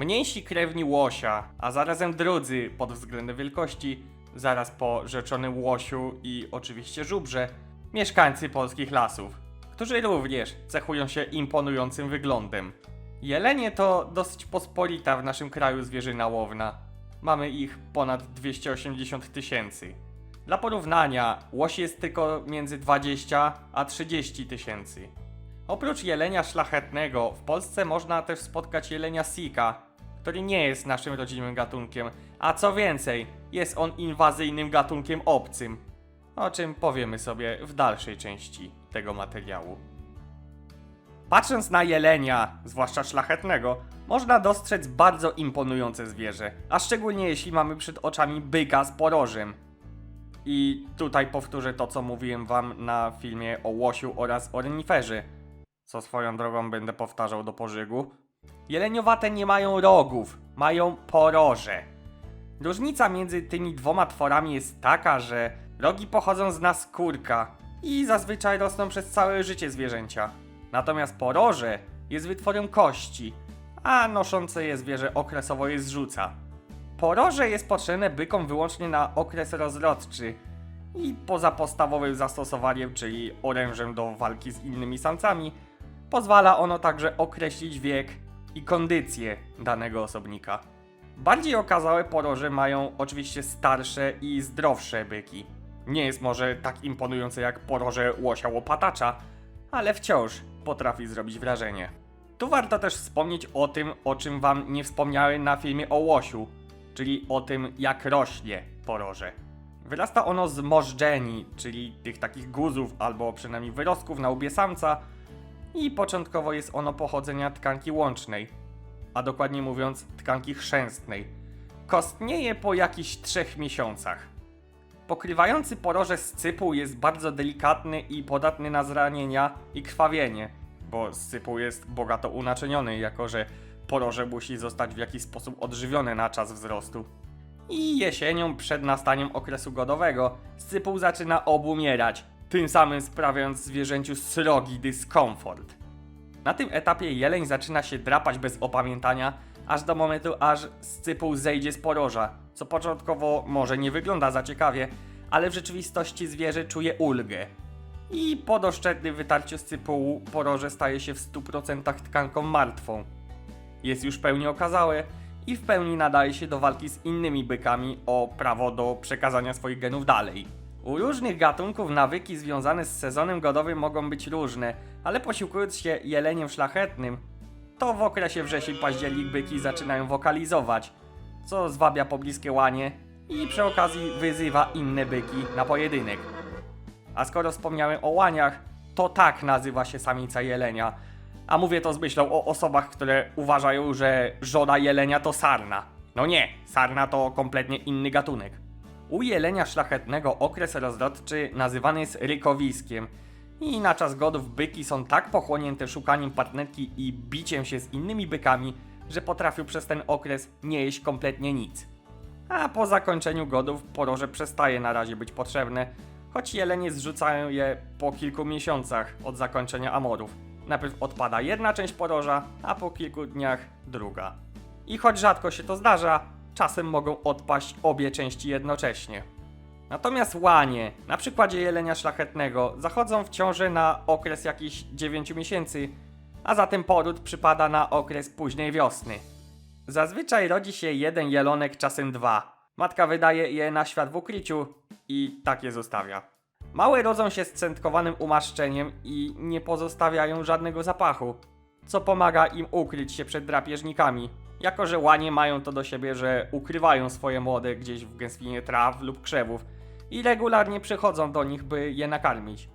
Mniejsi krewni łosia, a zarazem drudzy pod względem wielkości, zaraz po rzeczonym łosiu i oczywiście żubrze, mieszkańcy polskich lasów, którzy również cechują się imponującym wyglądem. Jelenie to dosyć pospolita w naszym kraju zwierzyna łowna. Mamy ich ponad 280 tysięcy. Dla porównania, łosi jest tylko między 20 a 30 tysięcy. Oprócz jelenia szlachetnego, w Polsce można też spotkać jelenia sika, który nie jest naszym rodzimym gatunkiem, a co więcej, jest on inwazyjnym gatunkiem obcym, o czym powiemy sobie w dalszej części tego materiału. Patrząc na jelenia, zwłaszcza szlachetnego, można dostrzec bardzo imponujące zwierzę, a szczególnie jeśli mamy przed oczami byka z porożem. I tutaj powtórzę to, co mówiłem wam na filmie o łosiu oraz o reniferze, co swoją drogą będę powtarzał do pożygu. Jeleniowate nie mają rogów, mają poroże. Różnica między tymi dwoma tworami jest taka, że rogi pochodzą z naskórka i zazwyczaj rosną przez całe życie zwierzęcia. Natomiast poroże jest wytworem kości, a noszące je zwierzę okresowo je zrzuca. Poroże jest potrzebne bykom wyłącznie na okres rozrodczy i poza podstawowym zastosowaniem, czyli orężem do walki z innymi samcami, pozwala ono także określić wiek i kondycję danego osobnika. Bardziej okazałe poroże mają oczywiście starsze i zdrowsze byki. Nie jest może tak imponujące jak poroże łosia łopatacza, ale wciąż potrafi zrobić wrażenie. Tu warto też wspomnieć o tym, o czym wam nie wspomniałem na filmie o łosiu, czyli o tym jak rośnie poroże. Wyrasta ono z możdżeni, czyli tych takich guzów albo przynajmniej wyrostków na łbie samca i początkowo jest ono pochodzenia tkanki łącznej, a dokładnie mówiąc tkanki chrzęstnej. Kostnieje po jakichś trzech miesiącach. Pokrywający poroże scypuł jest bardzo delikatny i podatny na zranienia i krwawienie, bo scypuł jest bogato unaczyniony, jako że poroże musi zostać w jakiś sposób odżywione na czas wzrostu. I jesienią przed nastaniem okresu godowego scypuł zaczyna obumierać, tym samym sprawiając zwierzęciu srogi dyskomfort. Na tym etapie jeleń zaczyna się drapać bez opamiętania, aż do momentu, aż scypuł zejdzie z poroża, co początkowo może nie wygląda za ciekawie, ale w rzeczywistości zwierzę czuje ulgę. I po doszczętnym wytarciu scypułu poroże staje się w 100% tkanką martwą. Jest już pełni okazałe i w pełni nadaje się do walki z innymi bykami o prawo do przekazania swoich genów dalej. U różnych gatunków nawyki związane z sezonem godowym mogą być różne, ale posiłkując się jeleniem szlachetnym, to w okresie wrzesień-październik byki zaczynają wokalizować, co zwabia pobliskie łanie i przy okazji wyzywa inne byki na pojedynek. A skoro wspomniałem o łaniach, to tak nazywa się samica jelenia. A mówię to z myślą o osobach, które uważają, że żona jelenia to sarna. No nie, sarna to kompletnie inny gatunek. U jelenia szlachetnego okres rozrodczy nazywany jest rykowiskiem. I na czas godów byki są tak pochłonięte szukaniem partnerki i biciem się z innymi bykami, że potrafią przez ten okres nie jeść kompletnie nic. A po zakończeniu godów poroże przestaje na razie być potrzebne, choć jelenie zrzucają je po kilku miesiącach od zakończenia amorów. Najpierw odpada jedna część poroża, a po kilku dniach druga. I choć rzadko się to zdarza, czasem mogą odpaść obie części jednocześnie. Natomiast łanie, na przykładzie jelenia szlachetnego, zachodzą w ciąży na okres jakichś 9 miesięcy, a zatem poród przypada na okres późnej wiosny. Zazwyczaj rodzi się jeden jelonek, czasem dwa. Matka wydaje je na świat w ukryciu i tak je zostawia. Małe rodzą się z centkowanym umaszczeniem i nie pozostawiają żadnego zapachu, co pomaga im ukryć się przed drapieżnikami. Jako, że łanie mają to do siebie, że ukrywają swoje młode gdzieś w gęstwinie traw lub krzewów i regularnie przychodzą do nich, by je nakarmić.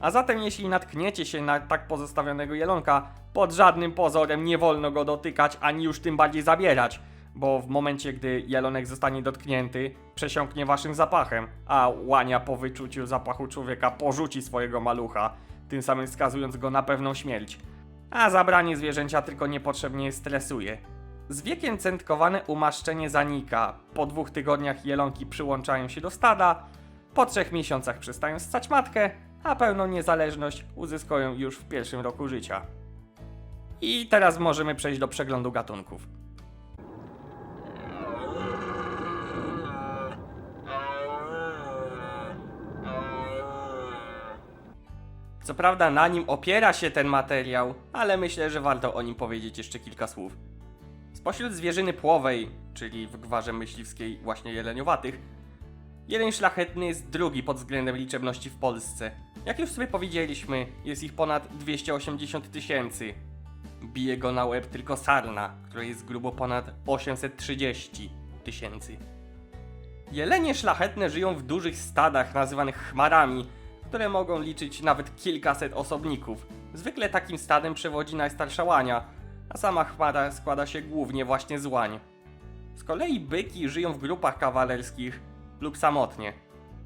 A zatem jeśli natkniecie się na tak pozostawionego jelonka, pod żadnym pozorem nie wolno go dotykać, ani już tym bardziej zabierać, bo w momencie, gdy jelonek zostanie dotknięty, przesiąknie waszym zapachem, a łania po wyczuciu zapachu człowieka porzuci swojego malucha, tym samym skazując go na pewną śmierć. A zabranie zwierzęcia tylko niepotrzebnie stresuje. Z wiekiem centkowane umaszczenie zanika. Po dwóch tygodniach jelonki przyłączają się do stada, po trzech miesiącach przestają ssać matkę, a pełną niezależność uzyskują już w pierwszym roku życia. I teraz możemy przejść do przeglądu gatunków. Co prawda na nim opiera się ten materiał, ale myślę, że warto o nim powiedzieć jeszcze kilka słów. Spośród zwierzyny płowej, czyli w gwarze myśliwskiej właśnie jeleniowatych, jeleń szlachetny jest drugi pod względem liczebności w Polsce. Jak już sobie powiedzieliśmy, jest ich ponad 280 tysięcy. Bije go na łeb tylko sarna, której jest grubo ponad 830 tysięcy. Jelenie szlachetne żyją w dużych stadach nazywanych chmarami, które mogą liczyć nawet kilkaset osobników. Zwykle takim stadem przewodzi najstarsza łania, a sama chmara składa się głównie właśnie z łań. Z kolei byki żyją w grupach kawalerskich lub samotnie.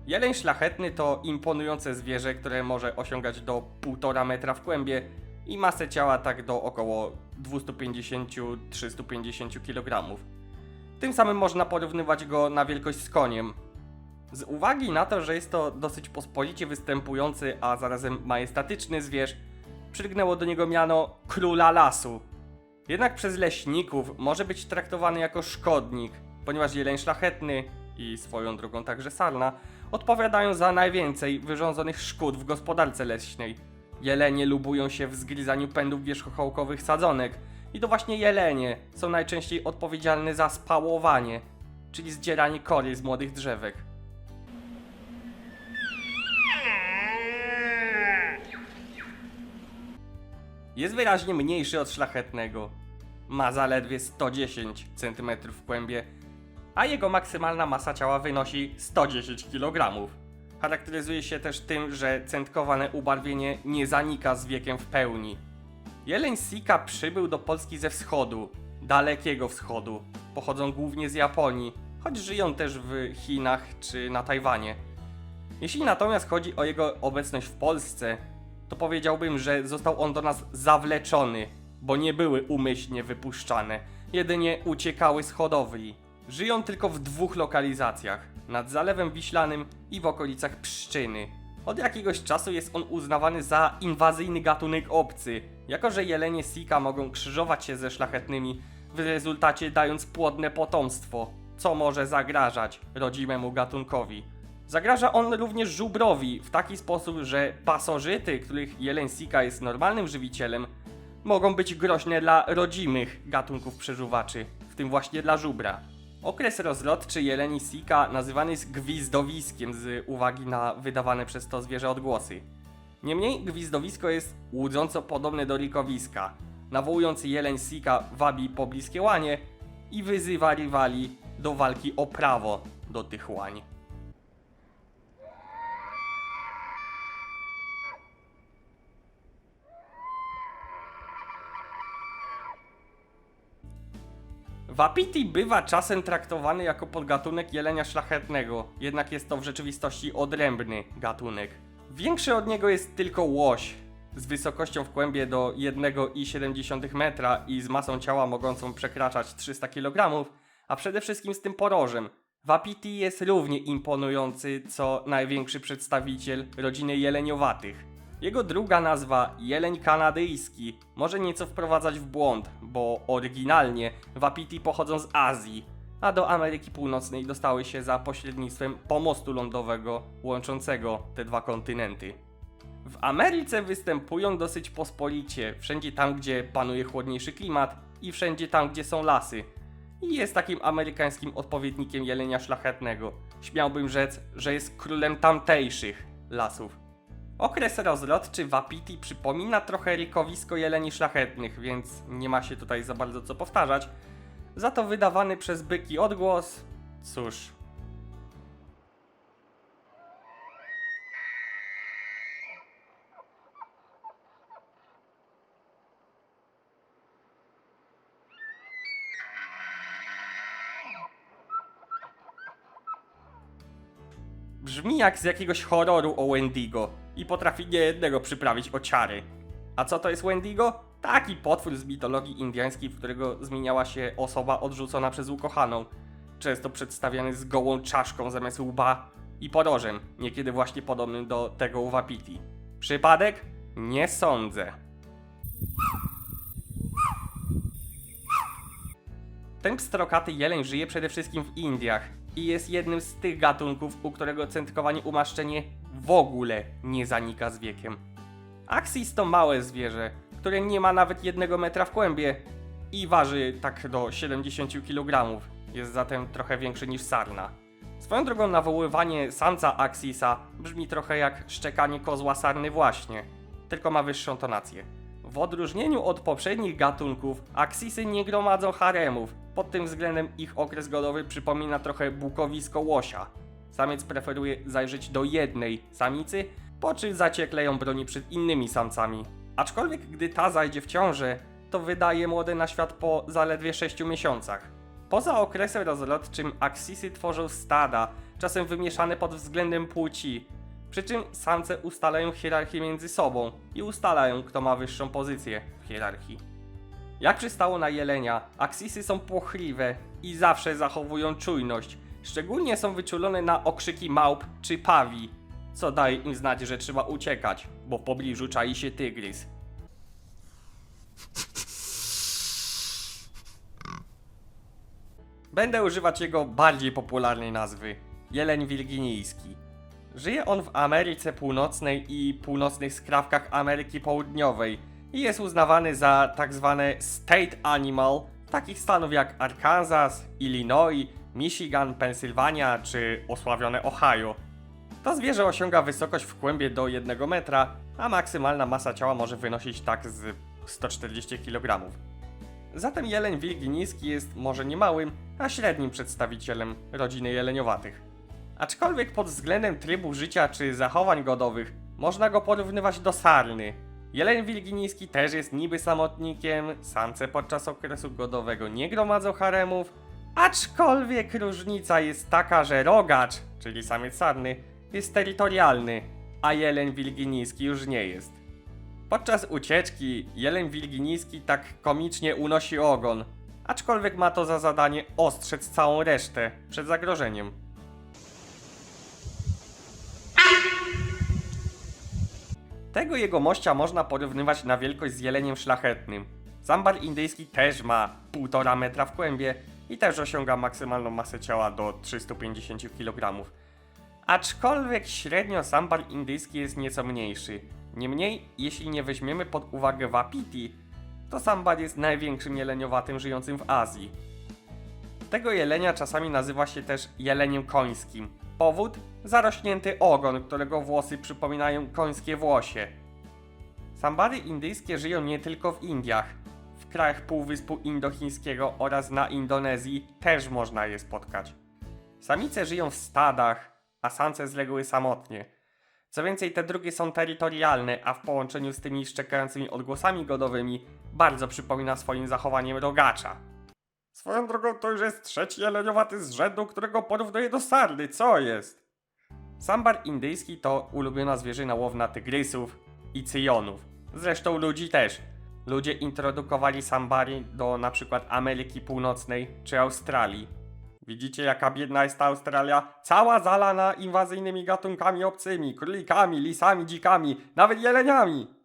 Jeleń szlachetny to imponujące zwierzę, które może osiągać do 1,5 metra w kłębie i masę ciała tak do około 250-350 kg. Tym samym można porównywać go na wielkość z koniem. Z uwagi na to, że jest to dosyć pospolicie występujący, a zarazem majestatyczny zwierz, przylgnęło do niego miano króla lasu. Jednak przez leśników może być traktowany jako szkodnik, ponieważ jeleń szlachetny i swoją drogą także sarna odpowiadają za najwięcej wyrządzonych szkód w gospodarce leśnej. Jelenie lubują się w zgryzaniu pędów wierzchołkowych sadzonek i to właśnie jelenie są najczęściej odpowiedzialne za spałowanie, czyli zdzieranie kory z młodych drzewek. Jest wyraźnie mniejszy od szlachetnego. Ma zaledwie 110 cm w kłębie, a jego maksymalna masa ciała wynosi 110 kg. Charakteryzuje się też tym, że centkowane ubarwienie nie zanika z wiekiem w pełni. Jeleń Sika przybył do Polski ze wschodu, dalekiego wschodu. Pochodzą głównie z Japonii, choć żyją też w Chinach czy na Tajwanie. Jeśli natomiast chodzi o jego obecność w Polsce, to powiedziałbym, że został on do nas zawleczony, bo nie były umyślnie wypuszczane, jedynie uciekały z hodowli. Żyją tylko w dwóch lokalizacjach, nad Zalewem Wiślanym i w okolicach Pszczyny. Od jakiegoś czasu jest on uznawany za inwazyjny gatunek obcy, jako że jelenie Sika mogą krzyżować się ze szlachetnymi, w rezultacie dając płodne potomstwo, co może zagrażać rodzimemu gatunkowi. Zagraża on również żubrowi w taki sposób, że pasożyty, których jeleń sika jest normalnym żywicielem, mogą być groźne dla rodzimych gatunków przeżuwaczy, w tym właśnie dla żubra. Okres rozrodczy jeleni sika nazywany jest gwizdowiskiem z uwagi na wydawane przez to zwierzę odgłosy. Niemniej gwizdowisko jest łudząco podobne do rikowiska. Nawołujący jeleń sika wabi pobliskie łanie i wyzywa rywali do walki o prawo do tych łań. Wapiti bywa czasem traktowany jako podgatunek jelenia szlachetnego, jednak jest to w rzeczywistości odrębny gatunek. Większy od niego jest tylko łoś, z wysokością w kłębie do 1,7 metra i z masą ciała mogącą przekraczać 300 kg, a przede wszystkim z tym porożem. Wapiti jest równie imponujący co największy przedstawiciel rodziny jeleniowatych. Jego druga nazwa, jeleń kanadyjski, może nieco wprowadzać w błąd, bo oryginalnie wapiti pochodzą z Azji, a do Ameryki Północnej dostały się za pośrednictwem pomostu lądowego łączącego te dwa kontynenty. W Ameryce występują dosyć pospolicie, wszędzie tam, gdzie panuje chłodniejszy klimat i wszędzie tam, gdzie są lasy. I jest takim amerykańskim odpowiednikiem jelenia szlachetnego. Śmiałbym rzec, że jest królem tamtejszych lasów. Okres rozrodczy Wapiti przypomina trochę rikowisko jeleni szlachetnych, więc nie ma się tutaj za bardzo co powtarzać. Za to wydawany przez byki odgłos, cóż. Brzmi jak z jakiegoś horroru o Wendigo i potrafi niejednego przyprawić o ciary. A co to jest Wendigo? Taki potwór z mitologii indyjskiej, w którego zmieniała się osoba odrzucona przez ukochaną. Często przedstawiany z gołą czaszką zamiast łba i porożem, niekiedy właśnie podobnym do tego u Wapiti. Przypadek? Nie sądzę. Ten pstrokaty jeleń żyje przede wszystkim w Indiach i jest jednym z tych gatunków, u którego centkowanie umaszczenie w ogóle nie zanika z wiekiem. Axis to małe zwierzę, które nie ma nawet jednego metra w kłębie i waży tak do 70 kg. Jest zatem trochę większy niż sarna. Swoją drogą nawoływanie samca Axisa brzmi trochę jak szczekanie kozła sarny właśnie, tylko ma wyższą tonację. W odróżnieniu od poprzednich gatunków, Axisy nie gromadzą haremów. Pod tym względem ich okres godowy przypomina trochę bukowisko łosia. Samiec preferuje zajrzeć do jednej samicy, po czym zaciekle ją broni przed innymi samcami. Aczkolwiek gdy ta zajdzie w ciążę, to wydaje młode na świat po zaledwie 6 miesiącach. Poza okresem rozrodczym aksisy tworzą stada, czasem wymieszane pod względem płci. Przy czym samce ustalają hierarchię między sobą i ustalają, kto ma wyższą pozycję w hierarchii. Jak przystało na jelenia, aksisy są płochliwe i zawsze zachowują czujność. Szczególnie są wyczulone na okrzyki małp czy pawi, co daje im znać, że trzeba uciekać, bo w pobliżu czai się tygrys. Będę używać jego bardziej popularnej nazwy jeleń wirginijski. Żyje on w Ameryce Północnej i północnych skrawkach Ameryki Południowej i jest uznawany za tak zwane state animal takich stanów jak Arkansas, Illinois, Michigan, Pensylwania czy osławione Ohio. To zwierzę osiąga wysokość w kłębie do 1 metra, a maksymalna masa ciała może wynosić tak z 140 kg. Zatem jeleń wirginijski jest może nie małym, a średnim przedstawicielem rodziny jeleniowatych. Aczkolwiek pod względem trybu życia czy zachowań godowych można go porównywać do sarny. Jeleń wirginijski też jest niby samotnikiem, samce podczas okresu godowego nie gromadzą haremów, aczkolwiek różnica jest taka, że rogacz, czyli samiec sarny, jest terytorialny, a jeleń wirginijski już nie jest. Podczas ucieczki jeleń wirginijski tak komicznie unosi ogon, aczkolwiek ma to za zadanie ostrzec całą resztę przed zagrożeniem. Tego jego mościa można porównywać na wielkość z jeleniem szlachetnym. Sambar indyjski też ma 1,5 metra w kłębie i też osiąga maksymalną masę ciała do 350 kg. Aczkolwiek średnio sambar indyjski jest nieco mniejszy. Niemniej, jeśli nie weźmiemy pod uwagę wapiti, to sambar jest największym jeleniowatym żyjącym w Azji. Tego jelenia czasami nazywa się też jeleniem końskim. Powód? Zarośnięty ogon, którego włosy przypominają końskie włosie. Sambary indyjskie żyją nie tylko w Indiach. W krajach Półwyspu Indochińskiego oraz na Indonezji też można je spotkać. Samice żyją w stadach, a samce z reguły samotnie. Co więcej, te drugie są terytorialne, a w połączeniu z tymi szczekającymi odgłosami godowymi bardzo przypomina swoim zachowaniem rogacza. Swoją drogą to już jest trzeci jeleniowaty z rzędu, którego porównuję do sarny, co jest? Sambar indyjski to ulubiona zwierzyna łowna tygrysów i cyjonów. Zresztą ludzi też. Ludzie introdukowali sambary do przykład Ameryki Północnej czy Australii. Widzicie jaka biedna jest ta Australia? Cała zalana inwazyjnymi gatunkami obcymi, królikami, lisami, dzikami, nawet jeleniami.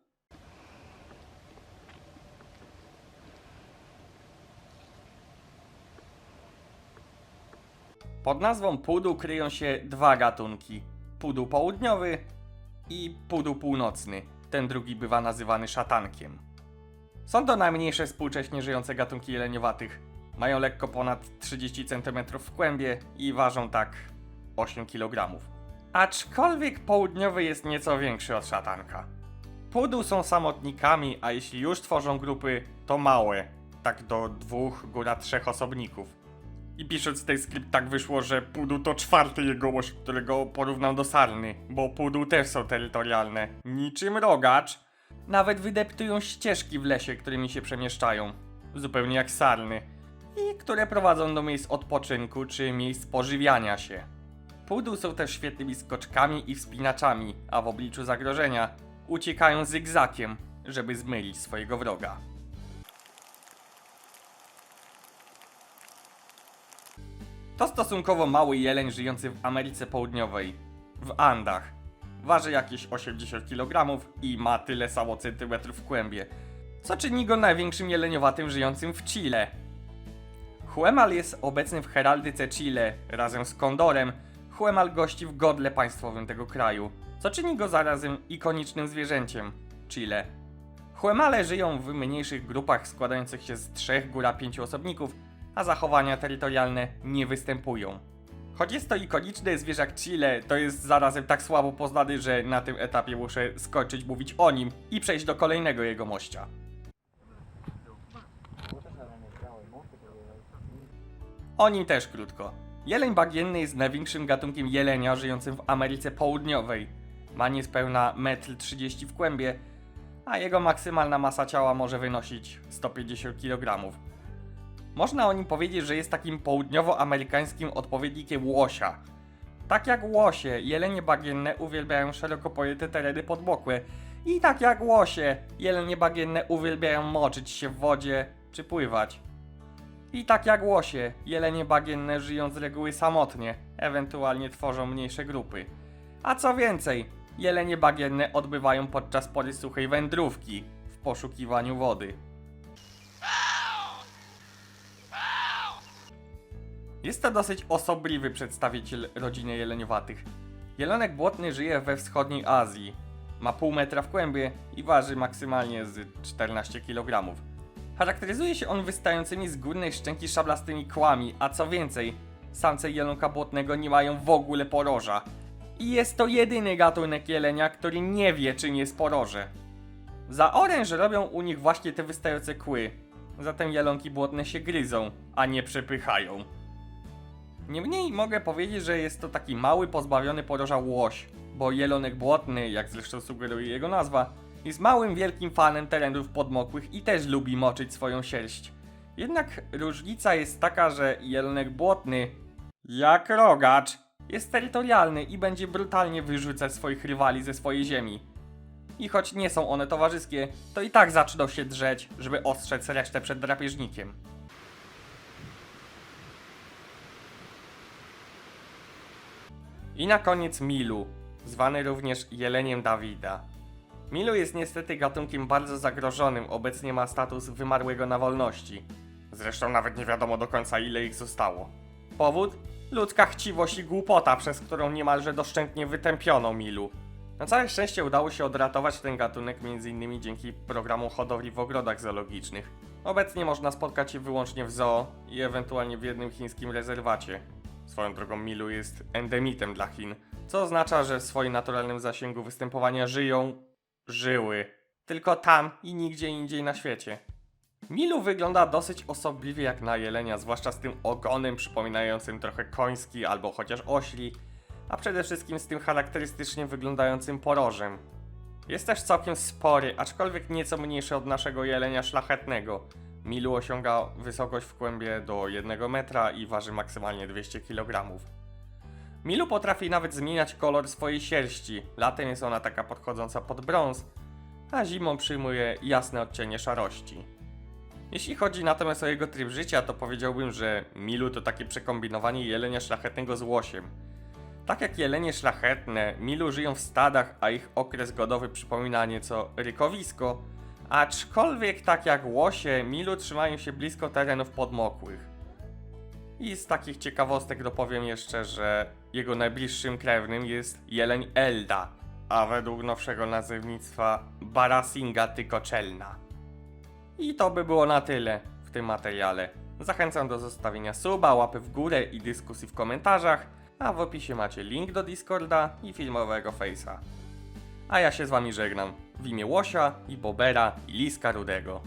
Pod nazwą pudu kryją się dwa gatunki: pudu południowy i pudu północny. Ten drugi bywa nazywany szatankiem. Są to najmniejsze współcześnie żyjące gatunki jeleniowatych. Mają lekko ponad 30 cm w kłębie i ważą tak 8 kg. Aczkolwiek południowy jest nieco większy od szatanka. Pudu są samotnikami, a jeśli już tworzą grupy, to małe, tak do dwóch, góra trzech osobników. I pisząc ten skrypt tak wyszło, że Pudu to czwarty jegomość, którego porównam do Sarny, bo Pudu też są terytorialne. Niczym rogacz. Nawet wydeptują ścieżki w lesie, którymi się przemieszczają. Zupełnie jak Sarny. I które prowadzą do miejsc odpoczynku czy miejsc pożywiania się. Pudu są też świetnymi skoczkami i wspinaczami, a w obliczu zagrożenia uciekają zygzakiem, żeby zmylić swojego wroga. To stosunkowo mały jeleń żyjący w Ameryce Południowej, w Andach. Waży jakieś 80 kg i ma tyle samo centymetrów w kłębie, co czyni go największym jeleniowatym żyjącym w Chile. Huemal jest obecny w heraldyce Chile razem z kondorem. Huemal gości w godle państwowym tego kraju, co czyni go zarazem ikonicznym zwierzęciem. Chile. Huemale żyją w mniejszych grupach składających się z trzech góra pięciu osobników, a zachowania terytorialne nie występują. Choć jest to ikoniczny zwierzak Chile, to jest zarazem tak słabo poznany, że na tym etapie muszę skończyć mówić o nim i przejść do kolejnego jego mościa. O nim też krótko. Jeleń bagienny jest największym gatunkiem jelenia żyjącym w Ameryce Południowej. Ma niespełna 1,30 m w kłębie, a jego maksymalna masa ciała może wynosić 150 kg. Można o nim powiedzieć, że jest takim południowoamerykańskim odpowiednikiem łosia. Tak jak łosie, jelenie bagienne uwielbiają szeroko pojęte tereny podmokłe. I tak jak łosie, jelenie bagienne uwielbiają moczyć się w wodzie czy pływać. I tak jak łosie, jelenie bagienne żyją z reguły samotnie, ewentualnie tworzą mniejsze grupy. A co więcej, jelenie bagienne odbywają podczas pory suchej wędrówki w poszukiwaniu wody. Jest to dosyć osobliwy przedstawiciel rodziny jeleniowatych. Jelonek błotny żyje we wschodniej Azji. Ma pół metra w kłębie i waży maksymalnie z 14 kg. Charakteryzuje się on wystającymi z górnej szczęki szablastymi kłami, a co więcej, samce jelonka błotnego nie mają w ogóle poroża. I jest to jedyny gatunek jelenia, który nie wie, czym jest poroże. Za oręż robią u nich właśnie te wystające kły. Zatem jelonki błotne się gryzą, a nie przepychają. Niemniej mogę powiedzieć, że jest to taki mały, pozbawiony poroża łoś, bo jelonek błotny, jak zresztą sugeruje jego nazwa, jest małym, wielkim fanem terenów podmokłych i też lubi moczyć swoją sierść. Jednak różnica jest taka, że jelonek błotny, jak rogacz, jest terytorialny i będzie brutalnie wyrzucać swoich rywali ze swojej ziemi. I choć nie są one towarzyskie, to i tak zaczną się drzeć, żeby ostrzec resztę przed drapieżnikiem. I na koniec Milu, zwany również jeleniem Dawida. Milu jest niestety gatunkiem bardzo zagrożonym, obecnie ma status wymarłego na wolności. Zresztą nawet nie wiadomo do końca ile ich zostało. Powód? Ludzka chciwość i głupota, przez którą niemalże doszczętnie wytępiono Milu. Na całe szczęście udało się odratować ten gatunek m.in. dzięki programu hodowli w ogrodach zoologicznych. Obecnie można spotkać je wyłącznie w zoo i ewentualnie w jednym chińskim rezerwacie. Swoją drogą Milu jest endemitem dla Chin, co oznacza, że w swoim naturalnym zasięgu występowania żyją, żyły. Tylko tam i nigdzie indziej na świecie. Milu wygląda dosyć osobliwie jak na jelenia, zwłaszcza z tym ogonem przypominającym trochę koński albo chociaż ośli, a przede wszystkim z tym charakterystycznie wyglądającym porożem. Jest też całkiem spory, aczkolwiek nieco mniejszy od naszego jelenia szlachetnego. Milu osiąga wysokość w kłębie do 1 metra i waży maksymalnie 200 kg. Milu potrafi nawet zmieniać kolor swojej sierści. Latem jest ona taka podchodząca pod brąz, a zimą przyjmuje jasne odcienie szarości. Jeśli chodzi natomiast o jego tryb życia, to powiedziałbym, że Milu to takie przekombinowanie jelenia szlachetnego z łosiem. Tak jak jelenie szlachetne, Milu żyją w stadach, a ich okres godowy przypomina nieco rykowisko, aczkolwiek tak jak łosie, Milu trzymają się blisko terenów podmokłych. I z takich ciekawostek dopowiem jeszcze, że jego najbliższym krewnym jest jeleń Elda, a według nowszego nazewnictwa Barasinga tykoczelna. I to by było na tyle w tym materiale. Zachęcam do zostawienia suba, łapy w górę i dyskusji w komentarzach, a w opisie macie link do Discorda i filmowego Face'a. A ja się z wami żegnam w imię Łosia i Bobera i Liska Rudego.